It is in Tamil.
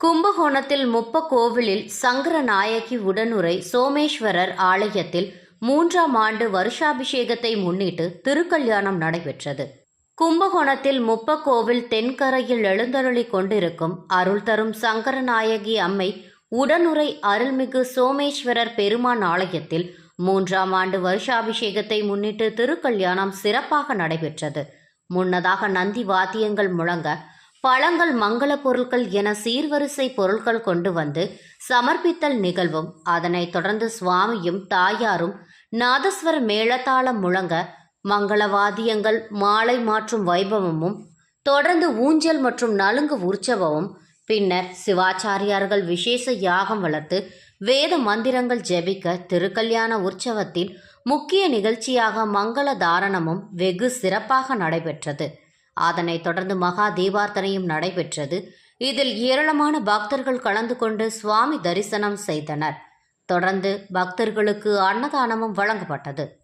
கும்பகோணத்தில் முப்பக்கோவிலில் சங்கரநாயகி உடனுரை சோமேஸ்வரர் ஆலயத்தில் மூன்றாம் ஆண்டு வருஷாபிஷேகத்தை முன்னிட்டு திருக்கல்யாணம் நடைபெற்றது. கும்பகோணத்தில் முப்பக்கோவில் தென்கரையில் எழுந்தருளி கொண்டிருக்கும் அருள் தரும் சங்கரநாயகி அம்மை உடனுரை அருள்மிகு சோமேஸ்வரர் பெருமான் ஆலயத்தில் மூன்றாம் ஆண்டு வருஷாபிஷேகத்தை முன்னிட்டு திருக்கல்யாணம் சிறப்பாக நடைபெற்றது. முன்னதாக நந்தி வாத்தியங்கள் முழங்க பழங்கள் மங்கள பொருட்கள் என சீர்வரிசை பொருட்கள் கொண்டு வந்து சமர்ப்பித்தல் நிகழ்வும் அதனைத் தொடர்ந்து சுவாமியும் தாயாரும் நாதஸ்வர மேளதாளம் முழங்க மங்களவாதியங்கள் மாலை மாற்றும் வைபவமும் தொடர்ந்து ஊஞ்சல் மற்றும் நலுங்கு உற்சவமும் பின்னர் சிவாச்சாரியார்கள் விசேஷ யாகம் வளர்த்து வேத மந்திரங்கள் ஜெபிக்க திருக்கல்யாண உற்சவத்தின் முக்கிய நிகழ்ச்சியாக மங்கள தாரணமும் வெகு சிறப்பாக நடைபெற்றது. அதனைத் தொடர்ந்து மகா தீபார்த்தனையும் நடைபெற்றது. இதில் ஏராளமான பக்தர்கள் கலந்து கொண்டு சுவாமி தரிசனம் செய்தனர். தொடர்ந்து பக்தர்களுக்கு அன்னதானமும் வழங்கப்பட்டது.